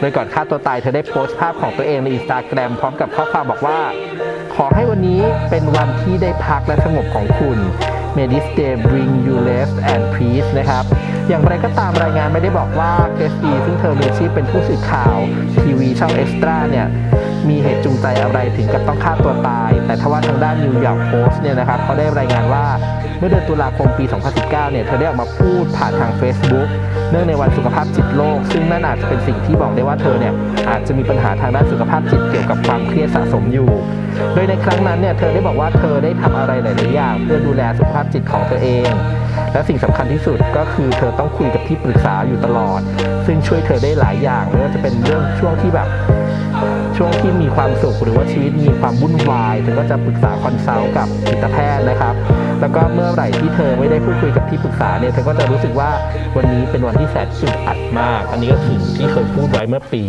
โดยก่อนฆ่าตัวตายเธอได้โพสต์ภาพของตัวเองในอินสตาแกรมพร้อมกับข้อความบอกว่า ขอให้วันนี้เป็นวันที่ได้พักและสงบของคุณ May this day bring you rest and peace นะครับ อย่างไรก็ตามรายงานไม่ได้บอกว่าเกสตีซึ่งเธอมีอาชีพเป็นผู้สื่อข่าว ทีวีช่องเอ็กซ์ตร้าเนี่ย มีเหตุจูงใจอะไรถึงกับต้องฆ่าตัวตาย แต่ทว่าทางด้านนิวยอร์กโพสต์เนี่ยนะครับเขาได้รายงานว่าเมื่อเดือนตุลาคมปี 2019 เนี่ย เธอได้ออกมาพูดผ่านทาง Facebook เนื่องในวันสุขภาพจิตโลก ซึ่งนั่นอาจจะเป็นสิ่งที่บอกได้ว่าเธอเนี่ยอาจจะมีปัญหาทางด้านสุขภาพจิตเกี่ยวกับความเครียดสะสมอยู่ โดยในครั้งนั้นเนี่ยเธอได้บอกว่าเธอได้ทำอะไรหลาย ๆ อย่าง เพื่อดูแลสุขภาพจิตของเธอเอง และสิ่งสำคัญที่สุดก็คือเธอต้องคุยกับที่ปรึกษาอยู่ตลอด ซึ่งช่วยเธอได้หลายอย่างไม่ว่าจะเป็นเรื่องช่วงที่แบบ ช่วงที่มีความสุขหรือว่าชีวิตมีความวุ่นวาย เธอก็จะปรึกษาคอนซัลท์กับจิตแพทย์นะครับ แล้วก็เมื่อไหร่ที่เธอไม่ได้พูดคุยกับที่ปรึกษาเนี่ย เธอก็จะรู้สึกว่าวันนี้เป็นวันที่แสนอึดอัดมาก อันนี้ก็คือที่เคยพูดไว้เมื่อปี